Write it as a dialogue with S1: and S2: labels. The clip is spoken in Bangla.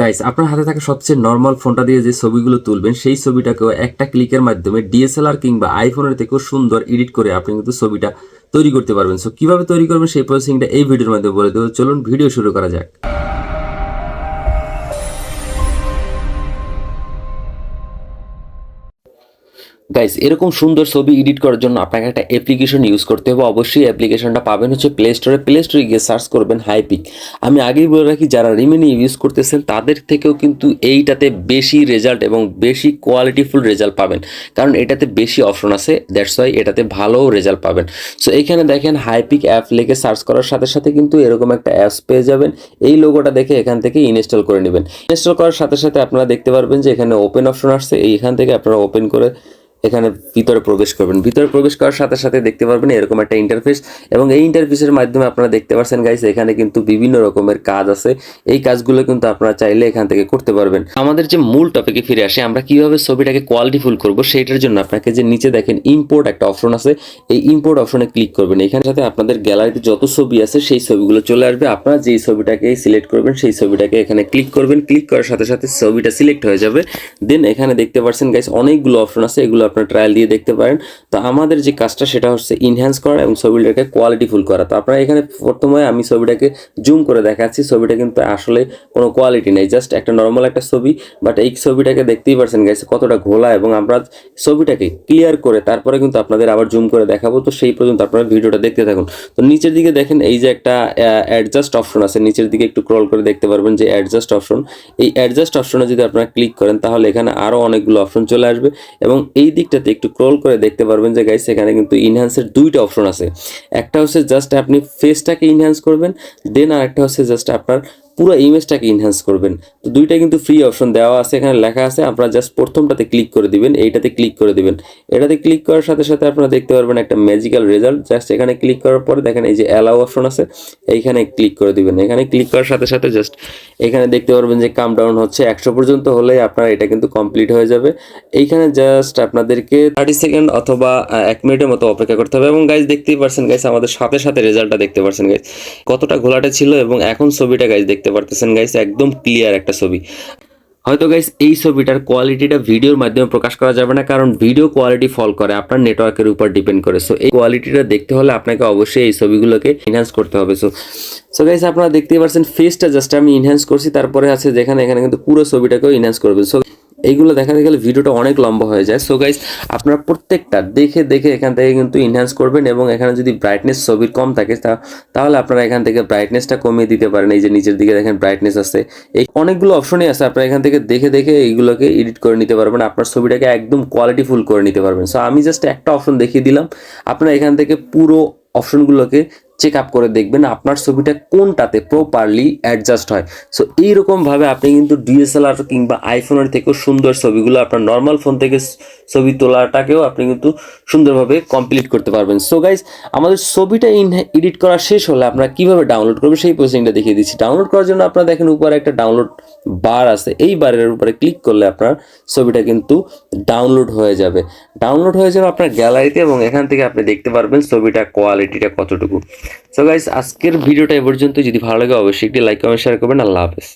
S1: গাইস আপনার হাতে থাকা সবচেয়ে নর্মাল ফোনটা দিয়ে যে ছবিগুলো তুলবেন, সেই ছবিটাকেও একটা ক্লিকের মাধ্যমে ডিএসএলআর কিংবা আইফোনের থেকেও সুন্দর এডিট করে আপনি কিন্তু ছবিটা তৈরি করতে পারবেন। সো কীভাবে তৈরি করবেন সেই প্রসেসিংটা এই ভিডিওর মাধ্যমে বলে দেবো। চলুন ভিডিও শুরু করা যাক। গাইস এরকম সুন্দর ছবি এডিট করার জন্য আপনাকে একটা অ্যাপ্লিকেশন ইউজ করতে হবে। অবশ্যই অ্যাপ্লিকেশনটা পাবেন হচ্ছে প্লে স্টোরে প্লে স্টোরে গিয়ে সার্চ করবেন হাইপিক আমি আগেই বলে রাখি, যারা রিমিনি ইউজ করতেছেন, তাদের থেকেও কিন্তু এইটাতে বেশি রেজাল্ট এবং বেশি কোয়ালিটিফুল রেজাল্ট পাবেন। কারণ এটাতে বেশি অপশন আছে দ্যাটস ওয়াই এটাতে ভালো রেজাল্ট পাবেন। সো এইখানে দেখেন হাইপিক অ্যাপ লিখে সার্চ করার সাথে সাথে কিন্তু এরকম একটা অ্যাপস পেয়ে যাবেন। এই লোগোটা দেখে এখান থেকে ইনস্টল করে নেবেন। ইনস্টল করার সাথে সাথে আপনারা দেখতে পারবেন যে এখানে ওপেন অপশন আসছে। এইখান থেকে আপনারা ওপেন করে এখানে ভিতরে প্রবেশ করবেন। ভিতরে প্রবেশ করার সাথে সাথে দেখতে পারবেন এরকম একটা ইন্টারফেস এবং এই ইন্টারফেসের মাধ্যমে আপনারা দেখতে পাচ্ছেন গাইস এখানে কিন্তু বিভিন্ন রকমের কাজ আছে। এই কাজগুলো কিন্তু আপনারা চাইলে এখান থেকে করতে পারবেন। আমাদের যে মূল টপিকে ফিরে আসে, আমরা কীভাবে ছবিটাকে কোয়ালিটিফুল করব সেইটার জন্য আপনাকে যে নিচে দেখেন ইম্পোর্ট একটা অপশন আছে। এই ইম্পোর্ট অপশনে ক্লিক করবেন। এখানে সাথে আপনাদের গ্যালারিতে যত ছবি আছে, সেই ছবিগুলো চলে আসবে। আপনারা যেই ছবিটাকে সিলেক্ট করবেন, সেই ছবিটাকে এখানে ক্লিক করবেন। ক্লিক করার সাথে সাথে ছবিটা সিলেক্ট হয়ে যাবে। দেন এখানে দেখতে পাচ্ছেন গাইস অনেকগুলো অপশন আছে। এগুলো আপনার ট্রায়াল দিয়ে দেখতে পারেন। তো আমাদের যে কাজটা সেটা হচ্ছে ইনহ্যান্স করা এবং ছবিটাকে কোয়ালিটিফুল করা। তো আপনারা এখানে প্রথমে আমি ছবিটাকে জুম করে দেখাচ্ছি। ছবিটা কিন্তু আসলে কোনো কোয়ালিটি নেই জাস্ট একটা নর্মাল একটা ছবি। বাট এই ছবিটাকে দেখতেই পারছেন গাইছে কতটা ঘোলা এবং আমরা ছবিটাকে ক্লিয়ার করে তারপরে কিন্তু আপনাদের আবার জুম করে দেখাবো। তো সেই পর্যন্ত আপনারা ভিডিওটা দেখতে থাকুন। তো নিচের দিকে দেখেন, এই যে একটা অ্যাডজাস্ট অপশন আছে। নিচের দিকে একটু ক্রল করে দেখতে পারবেন যে অ্যাডজাস্ট অপশন এই অ্যাডজাস্ট অপশনে যদি আপনারা ক্লিক করেন, তাহলে এখানে আরও অনেকগুলো অপশন চলে আসবে। এবং এই দিকটাতে একটু ক্রল করে দেখতে পারবেন যে গাইস এখানে কিন্তু ইনহ্যান্সের দুইটা অপশন আছে। একটা হচ্ছে জাস্ট আপনি ফেসটাকে ইনহ্যান্স করবেন দেন আর একটা হচ্ছে জাস্ট আপনার পুরো ইমেজটাকে ইনহ্যান্স করবেন। তো দুইটা কিন্তু ফ্রি অপশন দেওয়া আছে, এখানে লেখা আছে, আপনারা জাস্ট প্রথমটাতে ক্লিক করে দিবেন, এইটাতে ক্লিক করে দিবেন। এটাতে ক্লিক করার সাথে সাথে আপনারা দেখতে পারবেন একটা ম্যাজিক্যাল রেজাল্ট জাস্ট এখানে ক্লিক করার পরে দেখেন এই যে অ্যালাউ অপশন আছে, এইখানে ক্লিক করে দিবেন। এখানে ক্লিক করার সাথে সাথে জাস্ট এখানে দেখতে পারবেন যে কাম ডাউন হচ্ছে একশো পর্যন্ত হলে আপনার এটা কিন্তু কমপ্লিট হয়ে যাবে। এইখানে জাস্ট আপনাদেরকে থার্টি সেকেন্ড অথবা এক মিনিটের মতো অপেক্ষা করতে হবে এবং গাইজ দেখতেই পারছেন গাইজ আমাদের সাথে সাথে রেজাল্টটা দেখতে পারছেন গাইজ কতটা ঘোলাটে ছিল এবং এখন ছবিটা গাইজ দেখতে পারতেছেন গাইস একদম ক্লিয়ার একটা ছবি। হয়তো গাইস এই ছবিটার কোয়ালিটিটা ভিডিওর মাধ্যমে প্রকাশ করা যাবে না, কারণ ভিডিও কোয়ালিটি ফল করে, আপনার নেটওয়ার্কের উপর ডিপেন্ড করে। সো এই কোয়ালিটিটা দেখতে হলে আপনাকে অবশ্যই এই ছবিগুলোকে এনহ্যান্স করতে হবে। সো সো গাইস আপনারা দেখতেই পাচ্ছেন ফেসটা জাস্ট আমি এনহ্যান্স করছি, তারপরে আছে যেখানে, এখানে কিন্তু পুরো ছবিটাকেও এনহ্যান্স করবে সো এইগুলো দেখাতে গেলে ভিডিওটা অনেক লম্বা হয়ে যায়। সো গাইজ আপনারা প্রত্যেকটা দেখে দেখে এখান থেকে কিন্তু ইনহ্যান্স করবেন এবং এখানে যদি ব্রাইটনেস ছবির কম থাকে তাহলে আপনারা এখান থেকে ব্রাইটনেসটা কমিয়ে দিতে পারেন। এই যে নিচের দিকে দেখেন ব্রাইটনেস আছে। এই অনেকগুলো অপশনই আছে। আপনারা এখান থেকে দেখে দেখে এইগুলোকে এডিট করে নিতে পারবেন। আপনার ছবিটাকে একদম কোয়ালিটিফুল করে নিতে পারবেন। সো আমি জাস্ট একটা অপশন দেখিয়ে দিলাম। আপনারা এখান থেকে পুরো অপশনগুলোকে চেক আপ করে দেখবেন আপনার ছবিটা কোনটাতে প্রপারলি অ্যাডজাস্ট হয়। সো এইরকমভাবে আপনি কিন্তু ডিএসএলআর কিংবা আইফোনের থেকেও সুন্দর ছবিগুলো আপনার নর্মাল ফোন থেকে ছবি তোলাটাকেও আপনি কিন্তু সুন্দরভাবে কমপ্লিট করতে পারবেন। সো গাইজ আমাদের ছবিটা ইন এডিট করা শেষ হলে আপনারা কীভাবে ডাউনলোড করবেন সেই প্রসেসিংটা দেখিয়ে দিচ্ছি। ডাউনলোড করার জন্য আপনারা দেখেন উপরে একটা ডাউনলোড বার আছে। এই বারের উপরে ক্লিক করলে আপনার ছবিটা কিন্তু ডাউনলোড হয়ে যাবে। ডাউনলোড হয়ে যাবে আপনার গ্যালারিতে এবং এখান থেকে আপনি দেখতে পারবেন ছবিটা কোয়ালিটিটা কতটুকু। সো গাইস আজকের ভিডিওটা এ পর্যন্ত যদি ভালো লাগে, অবশ্যই একটি লাইক কমেন্ট শেয়ার করবেন। আল্লাহ হাফেজ।